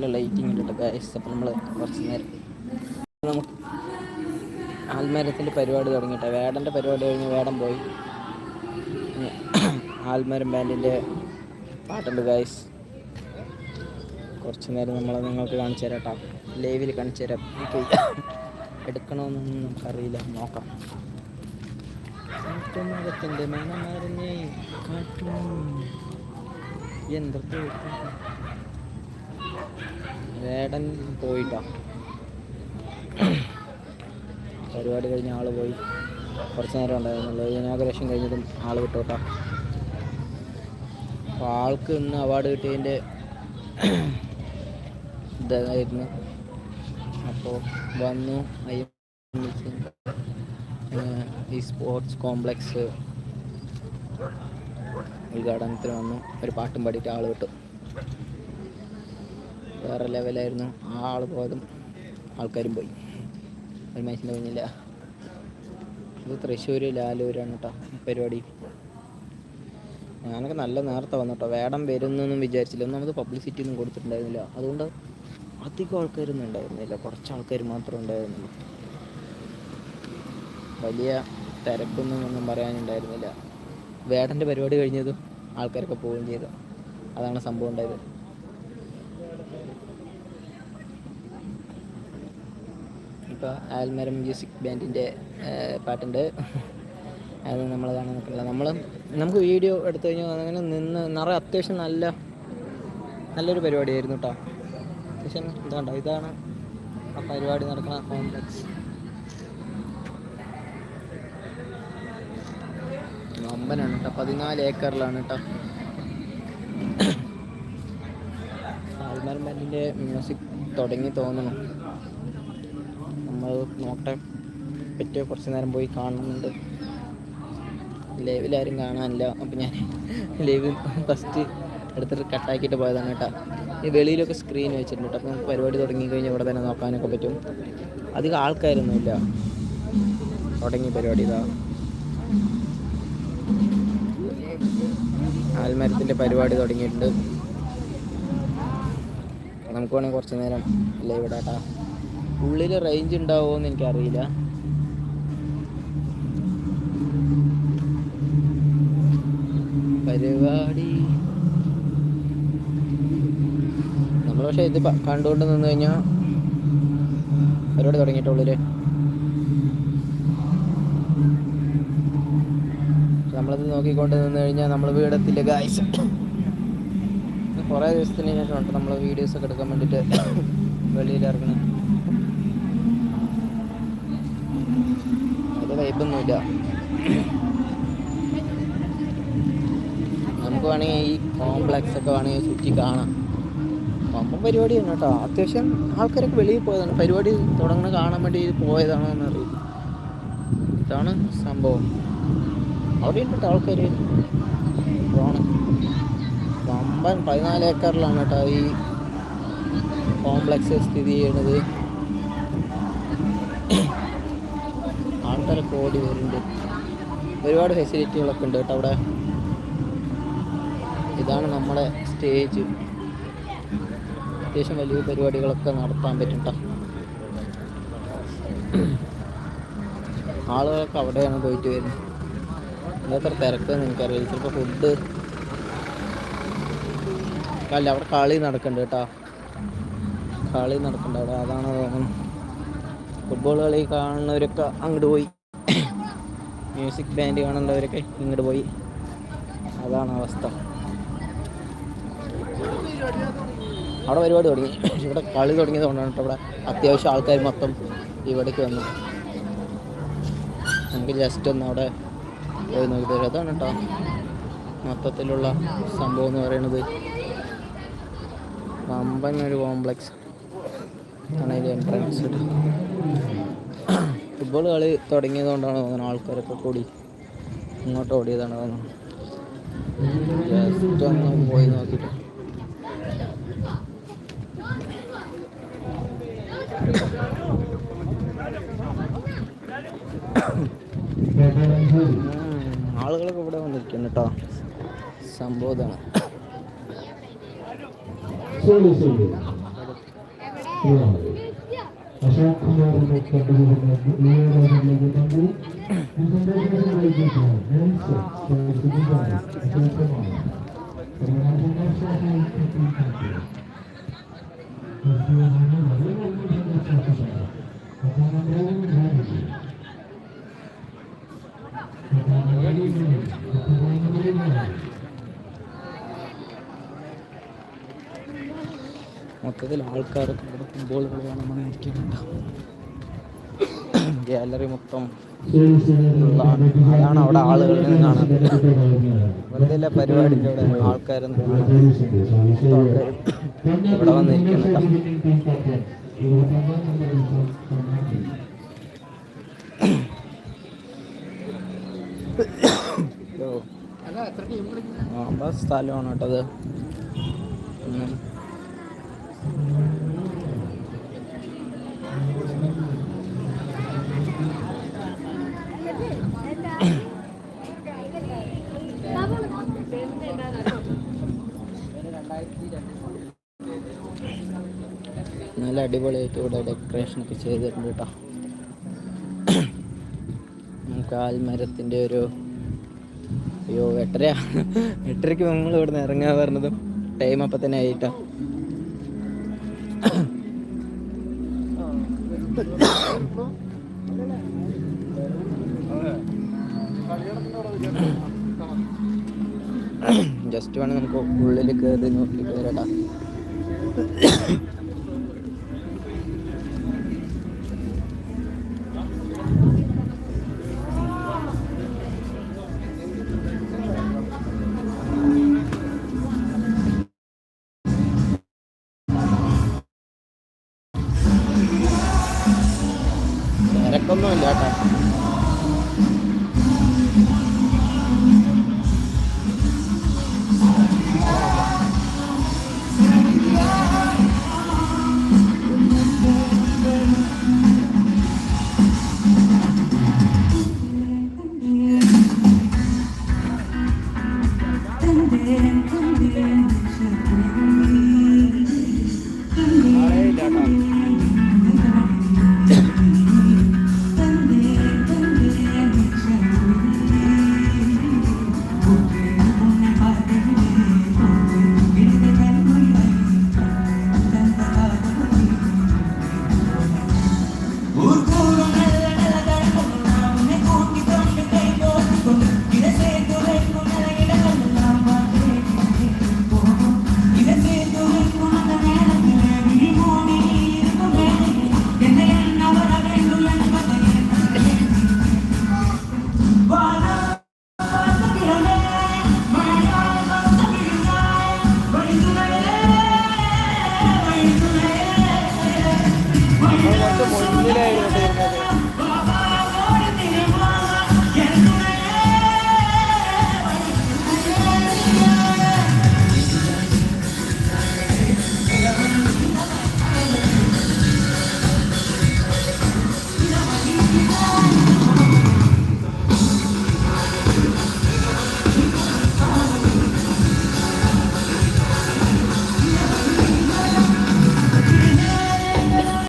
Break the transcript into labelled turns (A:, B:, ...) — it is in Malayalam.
A: നല്ല ലൈറ്റിംഗ് ഉണ്ട് ഗൈസ് അപ്പോൾ നമ്മൾ കുറച്ച് നേരം നമുക്ക് ആൽമരത്തിന്റെ പരിപാടി തുടങ്ങിയിട്ട്. വേടന്റെ പരിപാടി കഴിഞ്ഞ് വേടം പോയി. ആൽമരം ബാൻഡിന്റെ പാട്ടുണ്ട് ഗൈസ് കുറച്ച് നേരം നമ്മൾ നിങ്ങൾക്ക് കാണിച്ചു തരാം കേട്ടോ. ലൈവിൽ കാണിച്ചു തരാം. എനിക്ക് എടുക്കണമെന്നൊന്നും നമുക്കറിയില്ല. നോക്കാം. കാട്ടും. യന്ത്രത്തിൽ വേടൻ പോയിട്ടാ. പരിപാടി കഴിഞ്ഞ ആൾ പോയി. കുറച്ച് നേരം ഉണ്ടായിരുന്നുള്ളൂ ഇനാഗുറേഷൻ കഴിഞ്ഞതും ആൾ വിട്ടോട്ടാ അപ്പോൾ ആൾക്ക് ഇന്ന് അവാർഡ് കിട്ടിയതിന്റെ ഇതായിരുന്നു. അപ്പോൾ വന്നു. ഈ സ്പോർട്സ് കോംപ്ലക്സ് ഉദ്ഘാടനത്തിന് വന്നു. ഒരു പാട്ടും പാടിയിട്ട് ആൾ വിട്ടു. വേറെ ലെവലായിരുന്നു ആ ആൾ പോയതും ആൾക്കാരും പോയി. ഒരു മനുഷ്യന്റെ കുഞ്ഞില്ല ഇത് തൃശ്ശൂർ ലാലൂരാണ് കേട്ടോ പരിപാടി. ഞാനൊക്കെ നല്ല നേരത്തെ വന്നു കേട്ടോ വേടം വരുന്നൊന്നും വിചാരിച്ചില്ല. ഒന്നും നമുക്ക് പബ്ലിസിറ്റി ഒന്നും കൊടുത്തിട്ടുണ്ടായിരുന്നില്ല. അതുകൊണ്ട് അധികം ആൾക്കാരൊന്നും ഉണ്ടായിരുന്നില്ല. കുറച്ച് ആൾക്കാർ മാത്രമേ ഉണ്ടായിരുന്നുള്ളൂ. വലിയ തിരക്കൊന്നും ഒന്നും പറയാനുണ്ടായിരുന്നില്ല. വേടന്റെ പരിപാടി കഴിഞ്ഞതും ആൾക്കാരൊക്കെ പോവുകയും ചെയ്തു. അതാണ് സംഭവം ഉണ്ടായത്. ഇപ്പോൾ ആൽമരം മ്യൂസിക് ബാൻഡിന്റെ പാട്ടുണ്ട്. അത് നമ്മൾ കാണാൻ നിൽക്കില്ല നമ്മൾ നമുക്ക് വീഡിയോ എടുത്തു കഴിഞ്ഞാൽ അങ്ങനെ നിന്ന് നിറയെ അത്യാവശ്യം നല്ല നല്ലൊരു പരിപാടിയായിരുന്നു കേട്ടോ അത്യാവശ്യം ഇതാണ്ടോ? ഇതാണ് ആ പരിപാടി നടക്കുന്ന കോംപ്ലക്സ്. അമ്പനാണ് കേട്ടോ പതിനാല് ഏക്കറിലാണ് കേട്ടോ ബാൻഡിന്റെ മ്യൂസിക് തുടങ്ങി തോന്നുന്നു. നമ്മൾ നോട്ടെ പറ്റിയ കുറച്ച് നേരം പോയി കാണുന്നുണ്ട്. ലൈവിലാരും കാണാനില്ല. അപ്പം ഞാൻ ലൈവ് ഫസ്റ്റ് എടുത്തിട്ട് കട്ടാക്കിയിട്ട് പോയതാണ് കേട്ടോ. ഈ വെളിയിലൊക്കെ സ്ക്രീൻ വെച്ചിട്ടുണ്ട് കേട്ടോ. അപ്പം നമുക്ക് പരിപാടി തുടങ്ങി കഴിഞ്ഞാൽ ഇവിടെ തന്നെ നോക്കാനൊക്കെ പറ്റും. അധികം ആൾക്കാരൊന്നുമില്ല. തുടങ്ങി പരിപാടി ഇതാ. ആൽമരത്തിന്റെ പരിപാടി തുടങ്ങിയിട്ടുണ്ട്. നമുക്ക് വേണമെങ്കിൽ കുറച്ച് നേരം ലൈവ് ഇടാട്ടാ ഉള്ളിൽ റേഞ്ച് ഉണ്ടാവുമോ എന്ന് എനിക്കറിയില്ല. പരിപാടി. നമ്മൾ പക്ഷേ ഇത് കണ്ടുകൊണ്ട് നിന്ന് കഴിഞ്ഞാൽ പരിപാടി തുടങ്ങിയിട്ടുള്ളിൽ നമ്മളത് നോക്കിക്കൊണ്ട് നിന്ന് കഴിഞ്ഞാൽ നമ്മൾ വീടത്തില്ല ഗായ്സ് കുറേ ദിവസത്തിന് ശേഷമാണ് നമ്മൾ വീഡിയോസ് ഒക്കെ എടുക്കാൻ വേണ്ടിയിട്ട് വെളിയിലിറങ്ങണം അത് വൈബൊന്നുമില്ല നമുക്ക് വേണമെങ്കിൽ ഈ കോംപ്ലക്സ് ഒക്കെ വേണമെങ്കിൽ ചുറ്റി കാണാം. അപ്പം പരിപാടിയാണ് കേട്ടോ. അത്യാവശ്യം ആൾക്കാരൊക്കെ വെളിയിൽ പോയതാണ്. പരിപാടി തുടങ്ങുന്ന കാണാൻ വേണ്ടി പോയതാണോ എന്നറിയില്ല. ഇതാണ് സംഭവം. അവിടെ ഉണ്ട് കേട്ടോ ആൾക്കാർ പോണം. പമ്പൻ പതിനാല് ഏക്കറിലാണ് കേട്ടോ ഈ കോംപ്ലക്സ് സ്ഥിതി ചെയ്യുന്നത്. ആൾക്കാരൊക്കെ ഓടി വരുന്നുണ്ട്. ഒരുപാട് ഫെസിലിറ്റികളൊക്കെ ഉണ്ട് കേട്ടോ അവിടെ. ഇതാണ് നമ്മുടെ സ്റ്റേജ്. അത്യാവശ്യം വലിയ പരിപാടികളൊക്കെ നടത്താൻ പറ്റും ആളുകളൊക്കെ അവിടെയാണ് പോയിട്ട് വരുന്നത്. എത്ര തിരക്കെന്ന് എനിക്കറിയില്ല. ചിലപ്പോൾ ഫുഡ് അല്ല അവിടെ കളി നടക്കുന്നുണ്ട് കേട്ടോ. കളി നടക്കുന്നുണ്ട് അവിടെ അതാണ് തോന്നുന്നു ഫുട്ബോൾ കളി കാണുന്നവരൊക്കെ അങ്ങോട്ട് പോയി. മ്യൂസിക് ബാൻഡ് കാണുന്നവരൊക്കെ ഇങ്ങോട്ട് പോയി. അതാണ് അവസ്ഥ. അവിടെ പരിപാടി തുടങ്ങി. ഇവിടെ കളി തുടങ്ങിയത് കൊണ്ടാണ് കേട്ടോ ഇവിടെ അത്യാവശ്യം ആൾക്കാർ മൊത്തം ഇവിടേക്ക് വന്നു. നമുക്ക് ജസ്റ്റ് ഒന്ന് അവിടെ പോയി നോക്കി തരാം അതാണ് കേട്ടോ മൊത്തത്തിലുള്ള സംഭവം എന്ന് പറയുന്നത്. വമ്പൻ ഒരു കോംപ്ലക്സ് ആണ് അതിന്റെ എൻട്രൻസ് ഫുട്ബോൾ കളി തുടങ്ങിയതുകൊണ്ടാണ് തോന്നുന്നത് ആൾക്കാരൊക്കെ കൂടി ഇങ്ങോട്ട് ഓടിയതാണ് തോന്നുന്നത് ജസ്റ്റ് ഒന്ന് പോയി നോക്കിയിട്ട്. ആളുകളൊക്കെ ഇവിടെ വന്നിരിക്കുന്നു കേട്ടോ സംഭവം ഇതാണ്
B: Solo, solo.
A: ഇവിടെ
B: അശോക് കുമാറിനെ കണ്ടുകൊടുക്കുന്ന നിയമനങ്ങളിലേക്ക്
A: മൊത്തത്തിൽ ആൾക്കാരൊക്കെ ഇവിടെ കളി കാണുമ്പോൾ ഇരിക്കുന്നുണ്ട് ഗാലറി മൊത്തം അതാണ് അവിടെ ആളുകളിൽ നിന്നാണ്. വെറുതെ ഇല്ല പരിപാടിന്റെ അവിടെ ആൾക്കാരൊന്നും ഇവിടെ വന്നിരിക്കുന്നുണ്ട് ആ സ്ഥലമാണ് കേട്ടോ അടിപൊളിയായിട്ട് ഇവിടെ ഡെക്കറേഷൻ ഒക്കെ ചെയ്തിട്ടുണ്ട് കേട്ടോ. നമുക്ക് ആൽമരത്തിന്റെ ഒരു അയ്യോ എട്ടര എട്ടരയ്ക്ക് നമ്മൾ ഇവിടെ നിന്ന് ഇറങ്ങാൻ പറഞ്ഞതും ടൈം അപ്പം തന്നെ ആയിട്ടോ. ജസ്റ്റ് വേണം നമുക്ക് ഉള്ളിൽ കയറി നോക്കി കയറട്ടാ Dilin